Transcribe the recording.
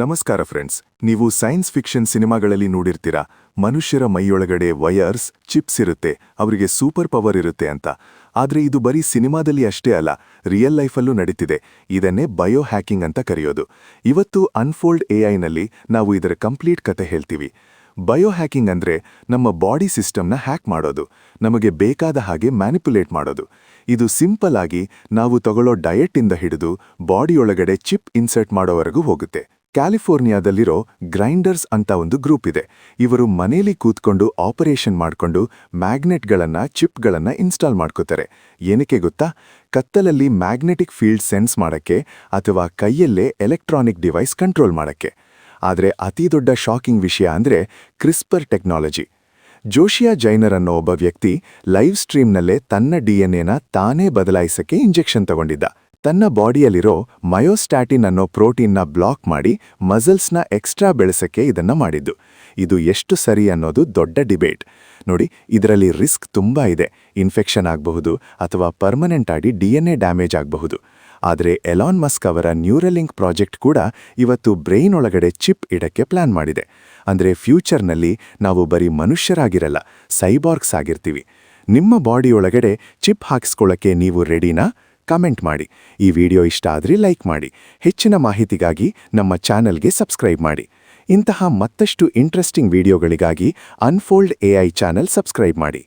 ನಮಸ್ಕಾರ ಫ್ರೆಂಡ್ಸ್, ನೀವು science fiction ಸಿನಿಮಾಗಳಲ್ಲಿ ನೋಡಿರ್ತೀರಾ? ಮನುಷ್ಯರ ಮೈಯೊಳಗಡೆ ವಯರ್ಸ್, ಚಿಪ್ಸ್ ಇರುತ್ತೆ, ಅವರಿಗೆ ಸೂಪರ್ ಪವರ್ ಇರುತ್ತೆ ಅಂತ. ಆದ್ರೆ ಇದು ಬರೀ ಸಿನಿಮಾದಲ್ಲಿ ಅಷ್ಟೇ ಅಲ್ಲ, ರಿಯಲ್ ಲೈಫಲ್ಲೂ ನಡೀತಿದೆ. ಇದನ್ನೇ ಬಯೋ ಹ್ಯಾಕಿಂಗ್ ಅಂತ ಕರೆಯೋದು. ಇವತ್ತು ಅನ್ಫೋಲ್ಡ್ ಎಐನಲ್ಲಿ ನಾವು ಇದರ ಕಂಪ್ಲೀಟ್ ಕತೆ ಹೇಳ್ತೀವಿ. ಬಯೋ ಹ್ಯಾಕಿಂಗ್ ಅಂದ್ರೆ ನಮ್ಮ ಬಾಡಿ ಸಿಸ್ಟಮ್ನ ಹ್ಯಾಕ್ ಮಾಡೋದು. ನಮಗೆ ಬೇಕಾದ ಹಾಗೆ ಮ್ಯಾನಿಪುಲೇಟ್ ಮಾಡೋದು. ಇದು ಸಿಂಪಲ್ ಆಗಿ ನಾವು ತಗೊಳ್ಳೋ ಡಯಟ್ ಇಂದ ಹಿಡಿದು ಬಾಡಿಯೊಳಗಡೆ ಚಿಪ್ ಇನ್ಸರ್ಟ್ ಮಾಡೋವರೆಗೂ ಹೋಗುತ್ತೆ. ಕ್ಯಾಲಿಫೋರ್ನಿಯಾದಲ್ಲಿರೋ ಗ್ರೈಂಡರ್ಸ್ ಅಂತ ಒಂದು ಗ್ರೂಪ್ ಇದೆ. ಇವರು ಮನೇಲಿ ಕೂತ್ಕೊಂಡು ಆಪರೇಷನ್ ಮಾಡ್ಕೊಂಡು ಮ್ಯಾಗ್ನೆಟ್ಗಳನ್ನು, ಚಿಪ್ಗಳನ್ನು ಇನ್ಸ್ಟಾಲ್ ಮಾಡ್ಕೋತಾರೆ. ಏನಕ್ಕೆ ಗೊತ್ತಾ? ಕತ್ತಲಲ್ಲಿ ಮ್ಯಾಗ್ನೆಟಿಕ್ ಫೀಲ್ಡ್ ಸೆನ್ಸ್ ಮಾಡೋಕ್ಕೆ ಅಥವಾ ಕೈಯಲ್ಲೇ ಎಲೆಕ್ಟ್ರಾನಿಕ್ ಡಿವೈಸ್ ಕಂಟ್ರೋಲ್ ಮಾಡಕ್ಕೆ. ಆದರೆ ಅತಿ ದೊಡ್ಡ ಶಾಕಿಂಗ್ ವಿಷಯ ಅಂದರೆ ಕ್ರಿಸ್ಪರ್ ಟೆಕ್ನಾಲಜಿ. ಜೋಶಿಯಾ ಜೈನರ್ ಅನ್ನೋ ಒಬ್ಬ ವ್ಯಕ್ತಿ ಲೈವ್ ಸ್ಟ್ರೀಮ್ನಲ್ಲೇ ತನ್ನ ಡಿಎನ್ಎನ ತಾನೇ ಬದಲಾಯಿಸಕ್ಕೆ ಇಂಜೆಕ್ಷನ್ ತಗೊಂಡಿದ್ದ. ತನ್ನ ಬಾಡಿಯಲ್ಲಿರೋ ಮಯೋಸ್ಟ್ಯಾಟಿನ್ ಅನ್ನೋ ಪ್ರೋಟೀನ್ನ ಬ್ಲಾಕ್ ಮಾಡಿ ಮಸಲ್ಸ್ನ ಎಕ್ಸ್ಟ್ರಾ ಬೆಳೆಸಕ್ಕೆ ಇದನ್ನ ಮಾಡಿದ್ದು. ಇದು ಎಷ್ಟು ಸರಿ ಅನ್ನೋದು ದೊಡ್ಡ ಡಿಬೇಟ್. ನೋಡಿ, ಇದರಲ್ಲಿ ರಿಸ್ಕ್ ತುಂಬಾ ಇದೆ. ಇನ್ಫೆಕ್ಷನ್ ಆಗಬಹುದು ಅಥವಾ ಪರ್ಮನೆಂಟ್ ಆಗಿ ಡಿಎನ್ಎ ಡ್ಯಾಮೇಜ್ ಆಗಬಹುದು. ಆದರೆ ಎಲಾನ್ ಮಸ್ಕ್ ಅವರ ನ್ಯೂರಲಿಂಕ್ ಪ್ರಾಜೆಕ್ಟ್ ಕೂಡ ಇವತ್ತು ಬ್ರೈನ್ ಒಳಗಡೆ ಚಿಪ್ ಇಡಕ್ಕೆ ಪ್ಲಾನ್ ಮಾಡಿದೆ. ಅಂದ್ರೆ ಫ್ಯೂಚರ್ನಲ್ಲಿ ನಾವು ಬರೀ ಮನುಷ್ಯರಾಗಿರಲ್ಲ, ಸೈಬಾರ್ಕ್ಸ್ ಆಗಿರ್ತೀವಿ. ನಿಮ್ಮ ಬಾಡಿಯೊಳಗಡೆ ಚಿಪ್ ಹಾಕಿಸ್ಕೊಳ್ಳೋಕ್ಕೆ ನೀವು ರೆಡಿನಾ? ಕಮೆಂಟ್ ಮಾಡಿ. ಈ ವಿಡಿಯೋ ಇಷ್ಟ ಆದ್ರೆ ಲೈಕ್ ಮಾಡಿ. ಹೆಚ್ಚಿನ ಮಾಹಿತಿಗಾಗಿ ನಮ್ಮ ಚಾನೆಲ್ಗೆ ಸಬ್ಸ್ಕ್ರೈಬ್ ಮಾಡಿ. ಇಂತಹ ಮತ್ತಷ್ಟು ಇಂಟ್ರೆಸ್ಟಿಂಗ್ ವಿಡಿಯೋಗಳಿಗಾಗಿ ಅನ್ಫೋಲ್ಡ್ ಎಐ ಚಾನೆಲ್ ಸಬ್ಸ್ಕ್ರೈಬ್ ಮಾಡಿ.